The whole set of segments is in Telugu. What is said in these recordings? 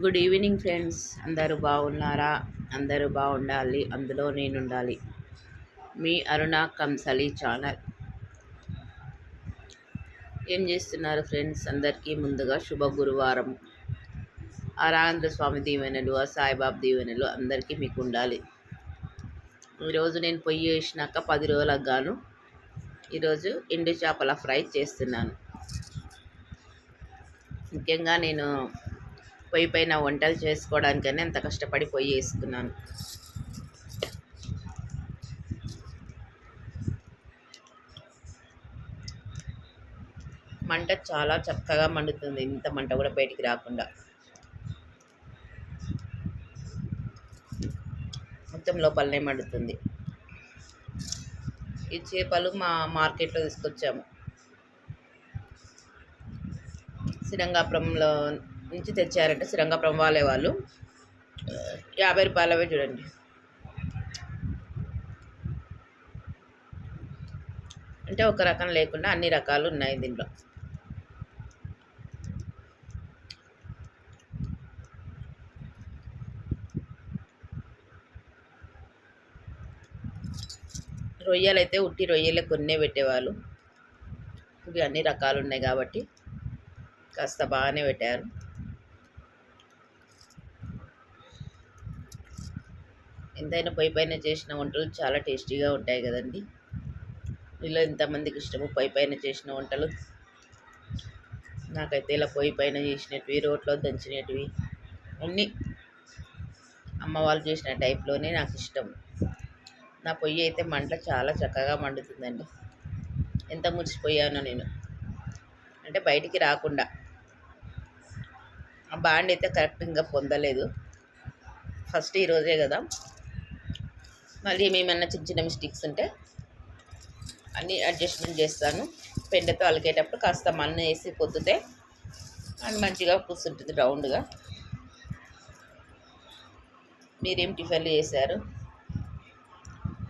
గుడ్ ఈవినింగ్ ఫ్రెండ్స్ అందరూ బాగున్నారా? అందరూ బాగుండాలి. అందులో నేను ఉండాలి మీ అరుణ కంసలి ఛానల్. ఏం చేస్తున్నారు ఫ్రెండ్స్ అందరికీ ముందుగా శుభ గురువారం ఆ రాఘేంద్ర స్వామి దీవెనలు ఆ సాయిబాబు దీవెనలు అందరికీ మీకు ఉండాలి ఈరోజు నేను పొయ్యి వేసినాక పది రోజులకు గాను ఈరోజు ఎండు చేపల ఫ్రై చేస్తున్నాను. ముఖ్యంగా నేను పొయ్యి పైన వంటలు చేసుకోవడానికైనా ఎంత కష్టపడి పొయ్యి వేసుకున్నాను. మంట చాలా చక్కగా మండుతుంది. ఇంత మంట కూడా బయటికి రాకుండా. మొత్తం లోపలనే మండుతుంది. ఈ చేపలు మా మార్కెట్లో తీసుకొచ్చాము. శ్రీరంగాపురంలో నుంచి తెచ్చారంటే శ్రీరంగాపురం వాళ్ళే వాళ్ళు. యాభై రూపాయలవే చూడండి. అంటే ఒక రకం లేకుండా అన్ని రకాలు ఉన్నాయి దీంట్లో. రొయ్యలు అయితే ఉట్టి రొయ్యలే కొన్నే పెట్టేవాళ్ళు. ఇవి అన్ని రకాలు ఉన్నాయి కాబట్టి కాస్త బాగానే పెట్టారు. ఎంతైనా పొయ్యి పైన చేసిన వంటలు చాలా టేస్టీగా ఉంటాయి కదండి. ఇలా ఎంతమందికి ఇష్టము పొయ్యి పైన చేసిన వంటలు. నాకైతే ఇలా పొయ్యి పైన చేసినవి రోట్లో దంచినవి అన్నీ అమ్మ వాళ్ళు చేసిన టైప్లోనే నాకు ఇష్టం. నా పొయ్యి అయితే మంట చాలా చక్కగా మండుతుందండి. ఎంత మురిసిపోయానో నేను. అంటే బయటికి రాకుండా. ఆ బాండ్ అయితే కరెక్ట్గా పొందలేదు. ఫస్ట్ ఈరోజే కదా. మళ్ళీ ఏమేమన్నా చిన్న చిన్న మిస్టేక్స్ ఉంటే అన్నీ అడ్జస్ట్మెంట్ చేస్తాను. పెండతో అలికేటప్పుడు కాస్త మన్ను వేసి పొద్దుతే అండ్ మంచిగా కూర్చుంటుంది రౌండ్గా. మీరేం టిఫిన్లు చేశారు?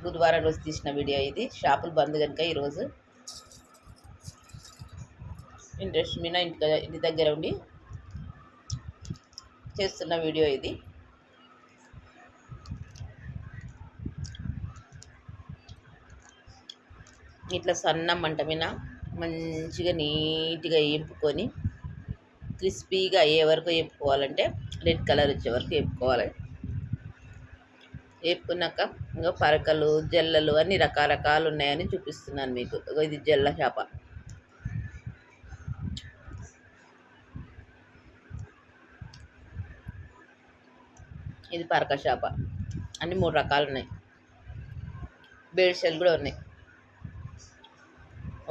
బుధవారం రోజు తీసిన వీడియో ఇది. షాపులు బంద్ కనుక ఈరోజు. ఇంట్రెస్ట్ మీద ఇంటి ఇంటి దగ్గర ఉండి చేస్తున్న వీడియో ఇది. ఇట్లా సన్న మంట మీద మంచిగా నీట్గా వేపుకొని క్రిస్పీగా అయ్యే వరకు వేపుకోవాలంటే రెడ్ కలర్ వచ్చే వరకు వేపుకోవాలి వేపుకున్నాక ఇంకా పరకలు జల్లలు అన్ని రకరకాలు ఉన్నాయని చూపిస్తున్నాను మీకు. ఇది జల్ల చేప. ఇది పరక చేప. అన్ని మూడు రకాలు ఉన్నాయి. బేడ్షెల్ కూడా ఉన్నాయి.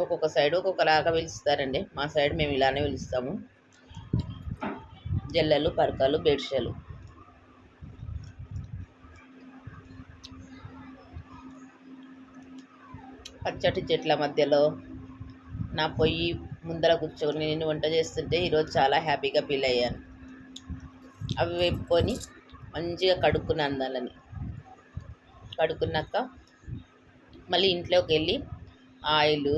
ఒక్కొక్క సైడ్ ఒక్కొక్కలాగా పిలుస్తారండి. మా సైడ్ మేము ఇలానే పిలుస్తాము. జల్లలు పరకలు బెడ్షలు పచ్చటి చెట్ల మధ్యలో నా పొయ్యి ముందర కూర్చొని నేను వంట చేస్తుంటే ఈరోజు చాలా హ్యాపీగా ఫీల్ అయ్యాను. అవి వేపుకొని మంచిగా కడుక్కున్నాను దానిని కడుక్కున్నాక మళ్ళీ ఇంట్లోకి వెళ్ళి ఆయిల్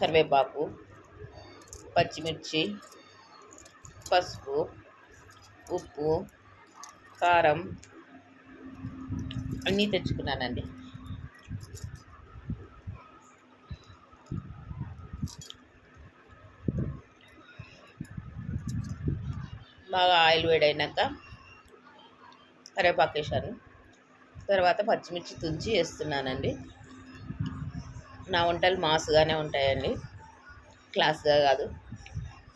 కరివేపాకు పచ్చిమిర్చి పసుపు ఉప్పు కారం అన్నీ తెచ్చుకున్నానండి. బాగా ఆయిల్ వేడైనాక కరివేపాకు వేసాను తర్వాత పచ్చిమిర్చి తుంచి వేస్తున్నానండి. నా వంటలు మాసుగానే ఉంటాయండి. క్లాస్గా కాదు.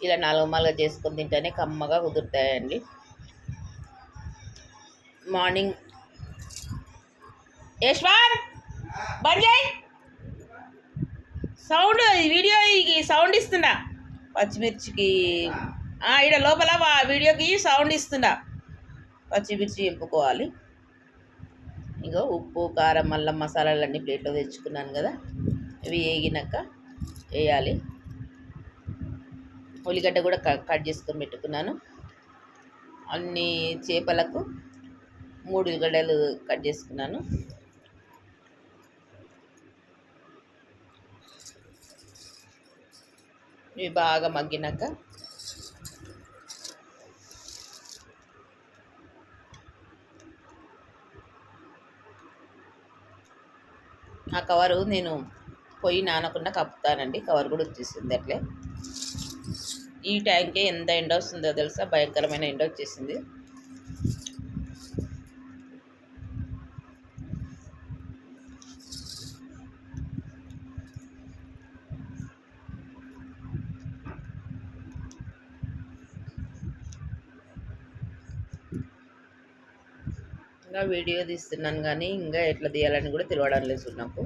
ఇలా నాలుగు మాలుగా చేసుకొని తింటేనే కమ్మగా కుదురుతాయండి. మార్నింగ్. యశ్వాన్! బంద్ చేయి! సౌండ్ వీడియోకి సౌండ్ ఇస్తున్నా. పచ్చిమిర్చికి. ఇక్కడ లోపల వీడియోకి సౌండ్ ఇస్తున్నా. పచ్చిమిర్చి ఎంపుకోవాలి. ఇగో ఉప్పు కారం మళ్ళీ మసాలాలన్నీ ప్లేట్లో తెచ్చుకున్నాను కదా. ఇవి వేగినాక వేయాలి. ఉల్లిగడ్డ కూడా కట్ చేసుకొని పెట్టుకున్నాను. అన్ని చేపలకు మూడు ఉల్లిగడ్డలు కట్ చేసుకున్నాను. ఇవి బాగా మగ్గినాక ఆ కవరు నేను పొయ్యి నానకుండా కప్పుతానండి. కవర్ కూడా వచ్చేసింది అట్లే. ఈ ట్యాంకే ఎంత ఎండ వస్తుందో తెలుసా? భయంకరమైన ఎండ వచ్చేసింది. ఇంకా వీడియో తీస్తున్నాను కానీ ఇంకా ఎట్లా తీయాలని కూడా తెలియడం లేదు నాకు.